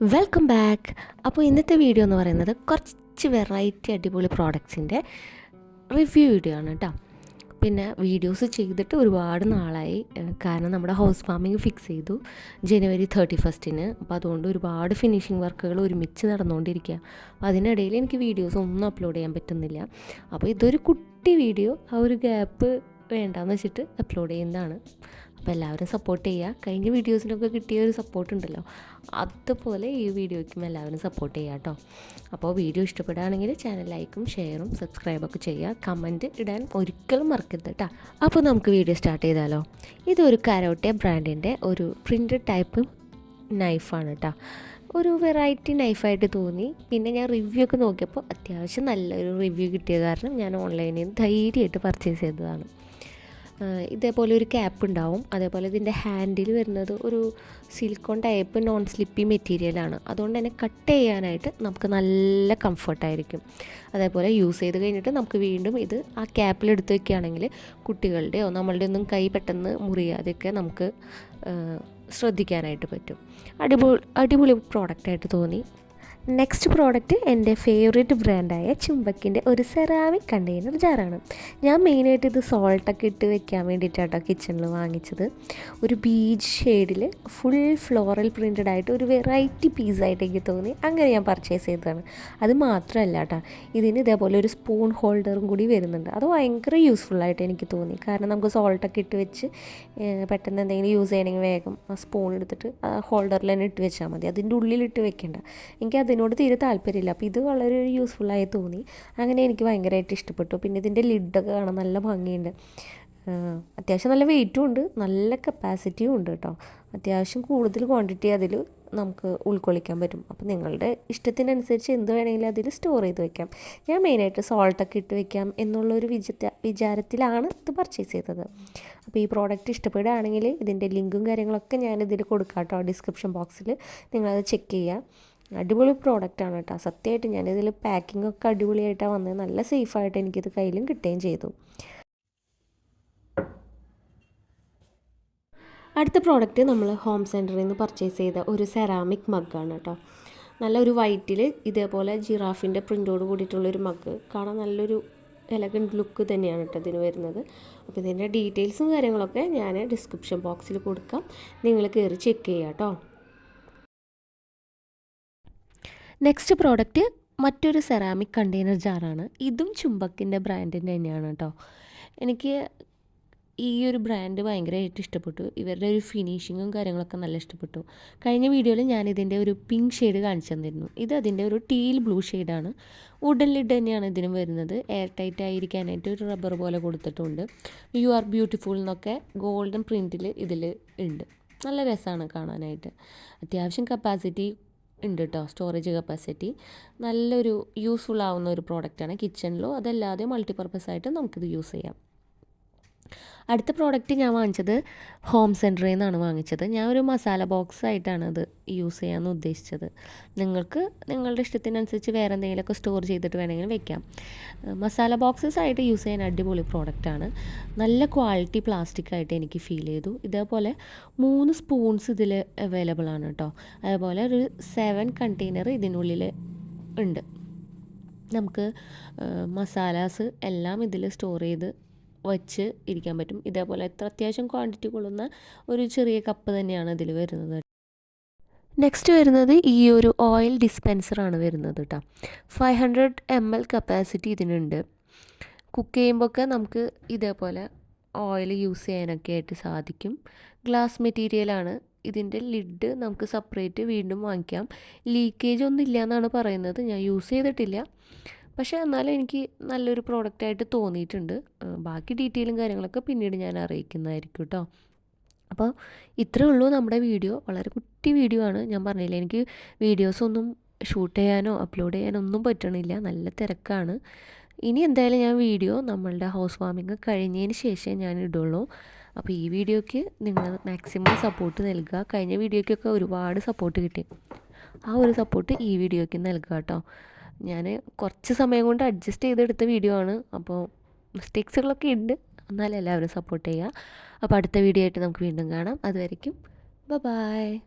Welcome back അപ്പോൾ ഇന്നത്തെ video എന്ന് പറയുന്നത് കുറച്ച് വെറൈറ്റി അടിപൊളി പ്രോഡക്ട്സിന്റെ റിവ്യൂ വീഡിയോ ആണ് കേട്ടോ പിന്നെ വീഡിയോസ് ചെയ്തിട്ട് ഒരുപാട് നാളായി. കാരണം നമ്മുടെ ഹൗസ് ഫാമിംഗ് ഫിക്സ് ചെയ്തു ജനുവരി തേർട്ടി ഫസ്റ്റിന് അപ്പോൾ അതുകൊണ്ട് ഒരുപാട് ഫിനിഷിംഗ് വർക്കുകൾ ഒരുമിച്ച് നടന്നുകൊണ്ടിരിക്കുക. അപ്പോൾ അതിനിടയിൽ എനിക്ക് വീഡിയോസ് ഒന്നും അപ്ലോഡ് ചെയ്യാൻ പറ്റുന്നില്ല. അപ്പോൾ ഇതൊരു കുട്ടി വീഡിയോ ആ ഒരു ഗ്യാപ്പ് വേണ്ടാന്ന് വെച്ചിട്ട് അപ്ലോഡ് ചെയ്യുന്നതാണ്. അപ്പോൾ എല്ലാവരും സപ്പോർട്ട് ചെയ്യുക. കഴിഞ്ഞ വീഡിയോസിനൊക്കെ കിട്ടിയ ഒരു സപ്പോർട്ട് ഉണ്ടല്ലോ. അതുപോലെ ഈ വീഡിയോയ്ക്കും എല്ലാവരും സപ്പോർട്ട് ചെയ്യുക കേട്ടോ. അപ്പോൾ വീഡിയോ ഇഷ്ടപ്പെടുകയാണെങ്കിൽ ചാനൽ ലൈക്കും ഷെയറും സബ്സ്ക്രൈബൊക്കെ ചെയ്യുക. കമന്റ് ഇടാൻ ഒരിക്കലും മറക്കരുത് കേട്ടോ. അപ്പോൾ നമുക്ക് വീഡിയോ സ്റ്റാർട്ട് ചെയ്താലോ. ഇതൊരു കരോട്ടെ ബ്രാൻഡിന്റെ ഒരു പ്രിന്റഡ് ടൈപ്പ് നൈഫാണ് കേട്ടോ. ഒരു വെറൈറ്റി നൈഫായിട്ട് തോന്നി. പിന്നെ ഞാൻ റിവ്യൂ ഒക്കെ നോക്കിയപ്പോൾ അത്യാവശ്യം നല്ലൊരു റിവ്യൂ കിട്ടിയ കാരണം ഞാൻ ഓൺലൈനിൽ നിന്ന് ധൈര്യമായിട്ട് പർച്ചേസ് ചെയ്തതാണ്. ഇതേപോലെ ഒരു ക്യാപ്പ് ഉണ്ടാവും. അതേപോലെ ഇതിന്റെ ഹാൻഡിൽ വരുന്നത് ഒരു സിലിക്കോൺ ടൈപ്പ് നോൺ സ്ലിപ്പി മെറ്റീരിയലാണ് അതുകൊണ്ട് തന്നെ കട്ട് ചെയ്യാനായിട്ട് നമുക്ക് നല്ല കംഫർട്ടായിരിക്കും അതേപോലെ യൂസ് ചെയ്ത് കഴിഞ്ഞിട്ട് നമുക്ക് വീണ്ടും ഇത് ആ ക്യാപ്പിൽ എടുത്ത് വയ്ക്കുകയാണെങ്കിൽ കുട്ടികളുടെയോ നമ്മളുടെ ഒന്നും കൈ പെട്ടെന്ന് മുറിയാതെയൊക്കെ നമുക്ക് ശ്രദ്ധിക്കാനായിട്ട് പറ്റും. അടിപൊളി അടിപൊളി പ്രോഡക്റ്റായിട്ട് തോന്നി. നെക്സ്റ്റ് പ്രോഡക്റ്റ് എന്റെ ഫേവറേറ്റ് ബ്രാൻഡായ ചുംബക്കിന്റെ ഒരു സെറാമിക് കണ്ടെയ്നർ ജാറാണ് ഞാൻ മെയിനായിട്ട് ഇത് സോൾട്ടൊക്കെ ഇട്ട് വെക്കാൻ വേണ്ടിയിട്ടാട്ടോ കിച്ചണിൽ വാങ്ങിച്ചത്. ഒരു ബീച്ച് ഷെയ്ഡിൽ ഫുൾ ഫ്ലോറൽ പ്രിന്റഡ് ആയിട്ട് ഒരു വെറൈറ്റി പീസായിട്ട് എനിക്ക് തോന്നി. അങ്ങനെ ഞാൻ പർച്ചേസ് ചെയ്തതാണ്. അത് മാത്രമല്ല കേട്ടോ ഇതിന് ഇതേപോലെ ഒരു സ്പൂൺ ഹോൾഡറും കൂടി വരുന്നുണ്ട്. അത് ഭയങ്കര യൂസ്ഫുള്ളായിട്ട് എനിക്ക് തോന്നി. കാരണം നമുക്ക് സോൾട്ടൊക്കെ ഇട്ട് വെച്ച് പെട്ടെന്ന് എന്തെങ്കിലും യൂസ് ചെയ്യണമെങ്കിൽ വേഗം സ്പൂൺ എടുത്തിട്ട് ഹോൾഡറിൽ തന്നെ ഇട്ട് വെച്ചാൽ മതി. അതിന്റെ ഉള്ളിലിട്ട് വെക്കേണ്ട. എനിക്ക് അതിനോട് തീരെ താല്പര്യമില്ല. അപ്പോൾ ഇത് വളരെ ഒരു യൂസ്ഫുള്ളായി തോന്നി. അങ്ങനെ എനിക്ക് ഭയങ്കരമായിട്ട് ഇഷ്ടപ്പെട്ടു. പിന്നെ ഇതിന്റെ ലിഡൊക്കെ കാണാൻ നല്ല ഭംഗിയുണ്ട്. അത്യാവശ്യം നല്ല വെയിറ്റും ഉണ്ട്. നല്ല കപ്പാസിറ്റിയും ഉണ്ട് കേട്ടോ. അത്യാവശ്യം കൂടുതൽ ക്വാണ്ടിറ്റി അതിൽ നമുക്ക് ഉൾക്കൊള്ളിക്കാൻ പറ്റും. അപ്പോൾ നിങ്ങളുടെ ഇഷ്ടത്തിനനുസരിച്ച് എന്ത് വേണമെങ്കിലും അതിൽ സ്റ്റോർ ചെയ്ത് വെക്കാം. ഞാൻ മെയിനായിട്ട് സോൾട്ടൊക്കെ ഇട്ട് വെക്കാം എന്നുള്ളൊരു വിച വിചാരത്തിലാണ് ഇത് പർച്ചേസ് ചെയ്തത്. അപ്പോൾ ഈ പ്രോഡക്റ്റ് ഇഷ്ടപ്പെടുകയാണെങ്കിൽ ഇതിന്റെ ലിങ്കും കാര്യങ്ങളൊക്കെ ഞാൻ ഇതിൽ കൊടുക്കാം കേട്ടോ. ഡിസ്ക്രിപ്ഷൻ ബോക്സിൽ നിങ്ങളത് ചെക്ക് ചെയ്യുക അടിപൊളി പ്രോഡക്റ്റാണ് കേട്ടോ സത്യമായിട്ട് ഞാനിതിൽ പാക്കിംഗ് ഒക്കെ അടിപൊളിയായിട്ടാണ് വന്നത് നല്ല സേഫായിട്ട് എനിക്കിത് കയ്യിലും കിട്ടുകയും ചെയ്തു. അടുത്ത പ്രോഡക്റ്റ് നമ്മൾ ഹോം സെന്ററിൽ നിന്ന് പർച്ചേസ് ചെയ്ത ഒരു സെറാമിക് മഗ്ഗാണ് കേട്ടോ നല്ലൊരു വൈറ്റിൽ ഇതേപോലെ ജിറാഫിന്റെ പ്രിന്റോട് കൂടിയിട്ടുള്ളൊരു മഗ് കാണാൻ നല്ലൊരു എലഗന്റ് ലുക്ക് തന്നെയാണ് കേട്ടോ ഇതിന് വരുന്നത്. അപ്പോൾ ഇതിന്റെ ഡീറ്റെയിൽസും കാര്യങ്ങളൊക്കെ ഞാൻ ഡിസ്ക്രിപ്ഷൻ ബോക്സിൽ കൊടുക്കാം. നിങ്ങൾ കയറി ചെക്ക് ചെയ്യാം കേട്ടോ നെക്സ്റ്റ് പ്രോഡക്റ്റ് മറ്റൊരു സെറാമിക് കണ്ടെയ്നർ ജാറാണ് ഇതും ചുംബക്കിന്റെ ബ്രാൻഡിന്റെ തന്നെയാണ് കേട്ടോ എനിക്ക് ഈ ഒരു ബ്രാൻഡ് ഭയങ്കരമായിട്ട് ഇഷ്ടപ്പെട്ടു. ഇവരുടെ ഒരു ഫിനിഷിങ്ങും കാര്യങ്ങളൊക്കെ നല്ല ഇഷ്ടപ്പെട്ടു. കഴിഞ്ഞ വീഡിയോയിൽ ഞാൻ ഇതിന്റെ ഒരു പിങ്ക് ഷെയ്ഡ് കാണിച്ചു തന്നിരുന്നു. ഇത് അതിന്റെ ഒരു ടീൽ ബ്ലൂ ഷെയ്ഡാണ് വുഡൻ ലിഡ് തന്നെയാണ് ഇതിനും വരുന്നത്. എയർ ടൈറ്റ് ആയിരിക്കാനായിട്ട് ഒരു റബ്ബർ പോലെ കൊടുത്തിട്ടുണ്ട്. യു ആർ ബ്യൂട്ടിഫുൾ എന്നൊക്കെ ഗോൾഡൻ പ്രിന്റിൽ ഇതിൽ ഉണ്ട്. നല്ല രസമാണ് കാണാനായിട്ട്. അത്യാവശ്യം കപ്പാസിറ്റി ഉണ്ട് കേട്ടോ സ്റ്റോറേജ് കപ്പാസിറ്റി നല്ലൊരു യൂസ്ഫുൾ ആവുന്ന ഒരു പ്രോഡക്റ്റാണ് കിച്ചണിലോ അതല്ലാതെ മൾട്ടിപർപ്പസ് ആയിട്ട് നമുക്കിത് യൂസ് ചെയ്യാം. അടുത്ത പ്രോഡക്റ്റ് ഞാൻ വാങ്ങിച്ചത് ഹോം സെന്ററിൽ നിന്നാണ് വാങ്ങിച്ചത്. ഞാൻ ഒരു മസാല ബോക്സ് ആയിട്ടാണ് അത് യൂസ് ചെയ്യാമെന്ന് ഉദ്ദേശിച്ചത്. നിങ്ങൾക്ക് നിങ്ങളുടെ ഇഷ്ടത്തിനനുസരിച്ച് വേറെ എന്തെങ്കിലുമൊക്കെ സ്റ്റോർ ചെയ്തിട്ട് വേണമെങ്കിൽ വെക്കാം. മസാല ബോക്സസ് ആയിട്ട് യൂസ് ചെയ്യാൻ അടിപൊളി പ്രോഡക്റ്റാണ് നല്ല ക്വാളിറ്റി പ്ലാസ്റ്റിക് ആയിട്ട് എനിക്ക് ഫീൽ ചെയ്തു. ഇതേപോലെ മൂന്ന് സ്പൂൺസ് ഇതിൽ അവൈലബിൾ ആണ് കേട്ടോ അതുപോലെ ഒരു സെവൻ കണ്ടെയ്നർ ഇതിനുള്ളിൽ ഉണ്ട്. നമുക്ക് മസാലാസ് എല്ലാം ഇതിൽ സ്റ്റോർ ചെയ്ത് വച്ച് ഇരിക്കാൻ പറ്റും. ഇതേപോലെ എത്ര അത്യാവശ്യം ക്വാണ്ടിറ്റി കൊള്ളുന്ന ഒരു ചെറിയ കപ്പ് തന്നെയാണ് ഇതിൽ വരുന്നത്. നെക്സ്റ്റ് വരുന്നത് ഈ ഒരു ഓയിൽ ഡിസ്പെൻസറാണ് വരുന്നത് കേട്ടോ five hundred M L capacity ഇതിനുണ്ട്. കുക്ക് ചെയ്യുമ്പോഴൊക്കെ നമുക്ക് ഇതേപോലെ ഓയിൽ യൂസ് ചെയ്യാനൊക്കെ ആയിട്ട് സാധിക്കും. ഗ്ലാസ് മെറ്റീരിയലാണ് ഇതിന്റെ ലിഡ് നമുക്ക് സെപ്പറേറ്റ് വീണ്ടും വാങ്ങിക്കാം. ലീക്കേജ് ഒന്നും ഇല്ല എന്നാണ് പറയുന്നത്. ഞാൻ യൂസ് ചെയ്തിട്ടില്ല. പക്ഷേ എന്നാലും എനിക്ക് നല്ലൊരു പ്രോഡക്റ്റായിട്ട് തോന്നിയിട്ടുണ്ട്. ബാക്കി ഡീറ്റെയിലും കാര്യങ്ങളൊക്കെ പിന്നീട് ഞാൻ അറിയിക്കുന്നതായിരിക്കും കേട്ടോ അപ്പോൾ ഇത്രയേ ഉള്ളൂ നമ്മുടെ വീഡിയോ. വളരെ കുട്ടി വീഡിയോ ആണ്. ഞാൻ പറഞ്ഞില്ല എനിക്ക് വീഡിയോസൊന്നും ഷൂട്ട് ചെയ്യാനോ അപ്ലോഡ് ചെയ്യാനോ ഒന്നും പറ്റണില്ല. നല്ല തിരക്കാണ്. ഇനി എന്തായാലും ഞാൻ വീഡിയോ നമ്മളുടെ ഹൗസ് വാമിങ് കഴിഞ്ഞതിന് ശേഷമേ ഞാൻ ഇടുള്ളൂ. അപ്പോൾ ഈ വീഡിയോയ്ക്ക് നിങ്ങൾ മാക്സിമം സപ്പോർട്ട് നൽകുക. കഴിഞ്ഞ വീഡിയോയ്ക്കൊക്കെ ഒരുപാട് സപ്പോർട്ട് കിട്ടി. ആ ഒരു സപ്പോർട്ട് ഈ വീഡിയോയ്ക്ക് നൽകുക കേട്ടോ ഞാൻ കുറച്ച് സമയം കൊണ്ട് അഡ്ജസ്റ്റ് ചെയ്തെടുത്ത വീഡിയോ ആണ്. അപ്പോൾ മിസ്റ്റേക്സുകളൊക്കെ ഉണ്ട്. എന്നാലും എല്ലാവരും സപ്പോർട്ട് ചെയ്യുക. അപ്പോൾ അടുത്ത വീഡിയോ ആയിട്ട് നമുക്ക് വീണ്ടും കാണാം. അതുവരയ്ക്കും ബ ബായ്